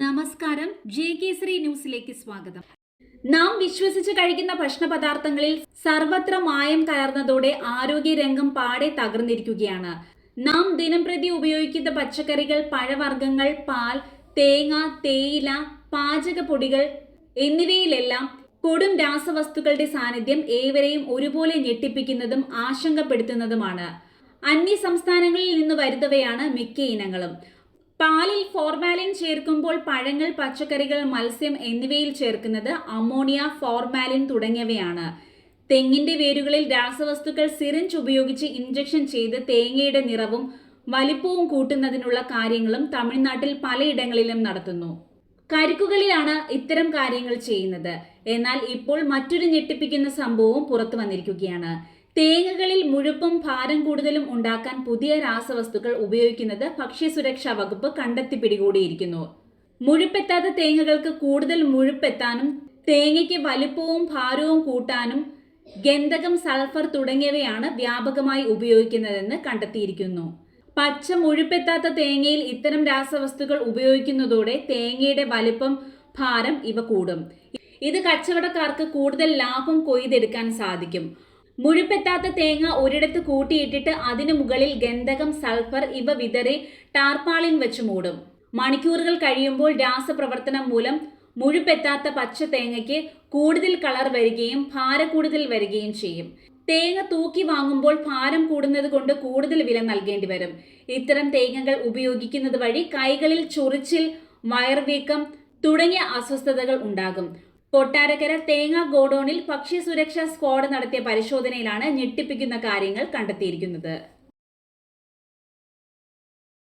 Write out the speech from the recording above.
നമസ്കാരം. ജെ ശ്രീ ന്യൂസിലേക്ക് സ്വാഗതം. നാം വിശ്വസിച്ച് കഴിക്കുന്ന ഭക്ഷണ പദാർത്ഥങ്ങളിൽ സർവത്ര മായം കലർന്നതോടെ ആരോഗ്യരംഗം പാടെ തകർന്നിരിക്കുകയാണ്. നാം ദിനംപ്രതി ഉപയോഗിക്കുന്ന പച്ചക്കറികൾ പഴവർഗങ്ങൾ പാൽ തേങ്ങ തേയില പാചകപ്പൊടികൾ എന്നിവയിലെല്ലാം കൊടും രാസവസ്തുക്കളുടെ സാന്നിധ്യം ഏവരെയും ഒരുപോലെ ഞെട്ടിപ്പിക്കുന്നതും ആശങ്കപ്പെടുത്തുന്നതുമാണ്. അന്യ സംസ്ഥാനങ്ങളിൽ നിന്ന് വരുന്നവയാണ് മിക്ക ഇനങ്ങളും. പാലിൽ ഫോർമാലിൻ ചേർക്കുമ്പോൾ പഴങ്ങൾ പച്ചക്കറികൾ മത്സ്യം എന്നിവയിൽ ചേർക്കുന്നത് അമോണിയ ഫോർമാലിൻ തുടങ്ങിയവയാണ്. തെങ്ങിന്റെ വേരുകളിൽ രാസവസ്തുക്കൾ സിറിഞ്ച് ഉപയോഗിച്ച് ഇഞ്ചക്ഷൻ ചെയ്ത് തേങ്ങയുടെ നിറവും വലിപ്പവും കൂട്ടുന്നതിനുള്ള കാര്യങ്ങളും തമിഴ്നാട്ടിൽ പലയിടങ്ങളിലും നടത്തുന്നു. കരിക്കുകളിലാണ് ഇത്തരം കാര്യങ്ങൾ ചെയ്യുന്നത്. എന്നാൽ ഇപ്പോൾ മറ്റൊരു ഞെട്ടിപ്പിക്കുന്ന സംഭവവും പുറത്തു വന്നിരിക്കുകയാണ്. തേങ്ങകളിൽ മുഴുപ്പും ഭാരം കൂടുതലും ഉണ്ടാക്കാൻ പുതിയ രാസവസ്തുക്കൾ ഉപയോഗിക്കുന്നത് ഭക്ഷ്യസുരക്ഷാ വകുപ്പ് കണ്ടെത്തി പിടികൂടിയിരിക്കുന്നു. മുഴുപ്പെത്താത്ത തേങ്ങകൾക്ക് കൂടുതൽ മുഴുപ്പെത്താനും തേങ്ങയ്ക്ക് വലുപ്പവും ഭാരവും കൂട്ടാനും ഗന്ധകം സൾഫർ തുടങ്ങിയവയാണ് വ്യാപകമായി ഉപയോഗിക്കുന്നതെന്ന് കണ്ടെത്തിയിരിക്കുന്നു. പച്ച മുഴുപ്പെത്താത്ത തേങ്ങയിൽ ഇത്തരം രാസവസ്തുക്കൾ ഉപയോഗിക്കുന്നതോടെ തേങ്ങയുടെ വലുപ്പം ഭാരം ഇവ കൂടും. ഇത് കച്ചവടക്കാർക്ക് കൂടുതൽ ലാഭം കൊയ്തെടുക്കാൻ സാധിക്കും. മുഴുപ്പെത്താത്ത തേങ്ങ ഒരിടത്ത് കൂട്ടിയിട്ടിട്ട് അതിനു മുകളിൽ ഗന്ധകം സൾഫർ ഇവ വിതറി ടാർപ്പാളിൻ വെച്ച് മൂടും. മണിക്കൂറുകൾ കഴിയുമ്പോൾ രാസപ്രവർത്തനം മൂലം മുഴുപ്പെത്താത്ത പച്ച തേങ്ങയ്ക്ക് കൂടുതൽ കളർ വരികയും ഭാരക്കൂടുതൽ വരികയും ചെയ്യും. തേങ്ങ തൂക്കി വാങ്ങുമ്പോൾ ഭാരം കൂടുന്നത് കൊണ്ട് കൂടുതൽ വില നൽകേണ്ടി വരും. ഇത്തരം തേങ്ങകൾ ഉപയോഗിക്കുന്നത് വഴി കൈകളിൽ ചൊറിച്ചിൽ വയർവീക്കം തുടങ്ങിയ അസ്വസ്ഥതകൾ ഉണ്ടാകും. കൊട്ടാരക്കര തേങ്ങ ഗോഡൌണിൽ ഭക്ഷ്യസുരക്ഷാ സ്ക്വാഡ് നടത്തിയ പരിശോധനയിലാണ് ഞെട്ടിപ്പിക്കുന്ന കാര്യങ്ങൾ കണ്ടെത്തിയിരിക്കുന്നത്.